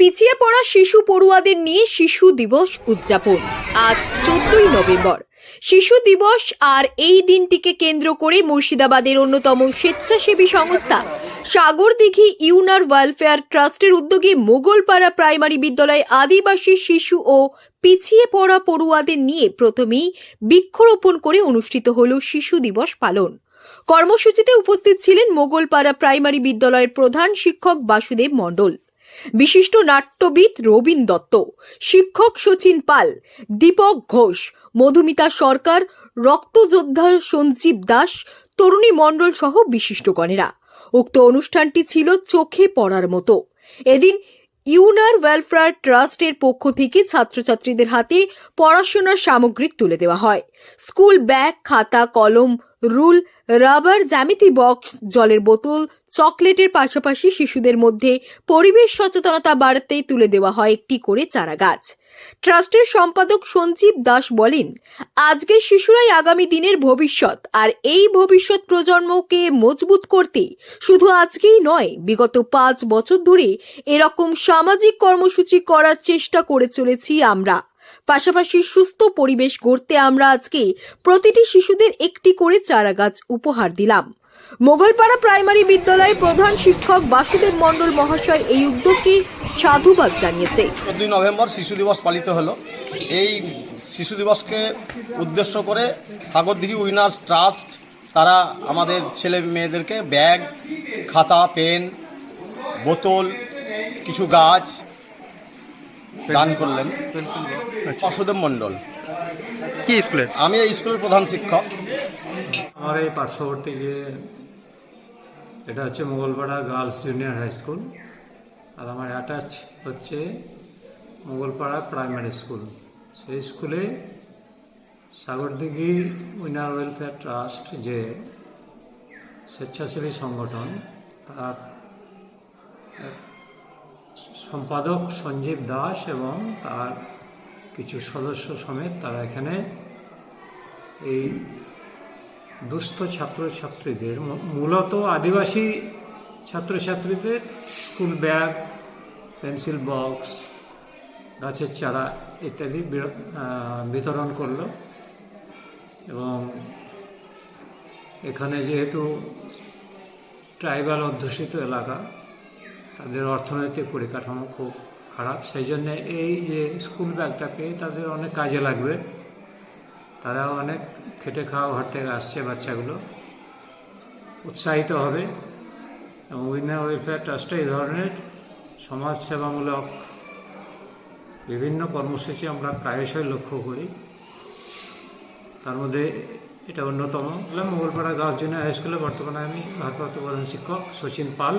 পিছিয়ে পড়া শিশু পড়ুয়াদের নিয়ে শিশু দিবস উদযাপন। আজ চোদ্দই নভেম্বর। শিশু দিবস আর এই দিনটিকে কেন্দ্র করে মুর্শিদাবাদের অন্যতম স্বেচ্ছাসেবী সংস্থা সাগরদিঘি ইউনার ওয়েলফেয়ার ট্রাস্টের উদ্যোগে মোগলপাড়া প্রাইমারি বিদ্যালয়ে আদিবাসী শিশু ও পিছিয়ে পড়া পড়ুয়াদের নিয়ে প্রথমেই বৃক্ষরোপণ করে অনুষ্ঠিত হল শিশু দিবস পালন। কর্মসূচিতে উপস্থিত ছিলেন মোগলপাড়া প্রাইমারি বিদ্যালয়ের প্রধান শিক্ষক বাসুদেব মণ্ডল। বিশিষ্ট নাট্যবিদ রবীন দত্ত, শিক্ষক সচিন পাল, দীপক ঘোষ, মধুমিতা সরকার, রক্তযোদ্ধা সঞ্জীব দাস, তরুণী মণ্ডল সহ বিশিষ্টগণেরা। উক্ত অনুষ্ঠানটি ছিল চোখে পড়ার মতো। এদিন ইউনার ওয়েলফেয়ার ট্রাস্টের পক্ষ থেকে ছাত্রছাত্রীদের হাতে পড়াশোনার সামগ্রী তুলে দেওয়া হয়। স্কুল ব্যাগ, খাতা, কলম, রুল, রাবার, জ্যামিতি বক্স, জলের বোতল চকলেটের পাশাপাশি শিশুদের মধ্যে পরিবেশ সচেতনতা বাড়াতে তুলে দেওয়া হয় একটি করে চারা গাছ ট্রাস্টের সম্পাদক সঞ্জীব দাস বলেন আজকের শিশুরাই আগামী দিনের ভবিষ্যৎ, আর এই ভবিষ্যৎ প্রজন্মকে মজবুত করতে শুধু আজকেই নয়, বিগত পাঁচ বছর ধরে এরকম সামাজিক কর্মসূচি করার চেষ্টা করে চলেছি আমরা। পাশাপাশি সুস্থ পরিবেশ গড়তে আমরা আজকে প্রতিটি শিশুদের একটি করে চারা গাছ উপহার দিলাম। মোগলপাড়া প্রাইমারি বিদ্যালয়ের প্রধান শিক্ষক বাসুদেব মণ্ডল মহাশয় এই উদ্যোগকে সাধুবাদ জানিয়েছে। চোদ্দই নভেম্বর শিশু দিবস পালিত হলো। এই শিশু দিবসকে উদ্দেশ্য করে সাগরদিঘি উইনার্স ট্রাস্ট, তারা আমাদের ছেলে মেয়েদেরকে ব্যাগ, খাতা, পেন, বোতল, কিছু গাছ দান করলেন বাসুদেব মণ্ডল। কি স্কুলের আমি এই স্কুলের প্রধান শিক্ষক। আমার এই পার্শ্ববর্তী যে এটা হচ্ছে Mogalpara girls junior high school. আর আমার অ্যাটাচ হচ্ছে মোগলপাড়া প্রাইমারি স্কুল। সেই স্কুলে সাগরদিঘি উইনার ওয়েলফেয়ার ট্রাস্ট যে স্বেচ্ছাসেবী সংগঠন তার সম্পাদক সঞ্জীব দাস এবং তার কিছু সদস্য সমেত তারা এখানে এই দুস্থ ছাত্রছাত্রীদের মূলত আদিবাসী ছাত্রছাত্রীদের স্কুল ব্যাগ, পেন্সিল বক্স, গাছের চারা ইত্যাদি বিতরণ করল এবং এখানে যেহেতু ট্রাইবাল অধ্যুষিত এলাকা তাদের অর্থনৈতিক পরিকাঠামো খুব খারাপ। সেই জন্য এই যে স্কুল ব্যাগটাকে তাদের অনেক কাজে লাগবে। তারা অনেক খেটে খাওয়া ঘর থেকে আসছে বাচ্চাগুলো। উৎসাহিত হবে এবং উইনার ওয়েলফেয়ার ট্রাস্টে এই ধরনের সমাজসেবামূলক বিভিন্ন কর্মসূচি আমরা প্রায়শই লক্ষ্য করি। তার মধ্যে এটা অন্যতম। মঙ্গলপাড়া গার্লস জুনিয়র হাই স্কুলে বর্তমানে আমি ভারপ্রাপ্ত প্রধান শিক্ষক সচিন পাল।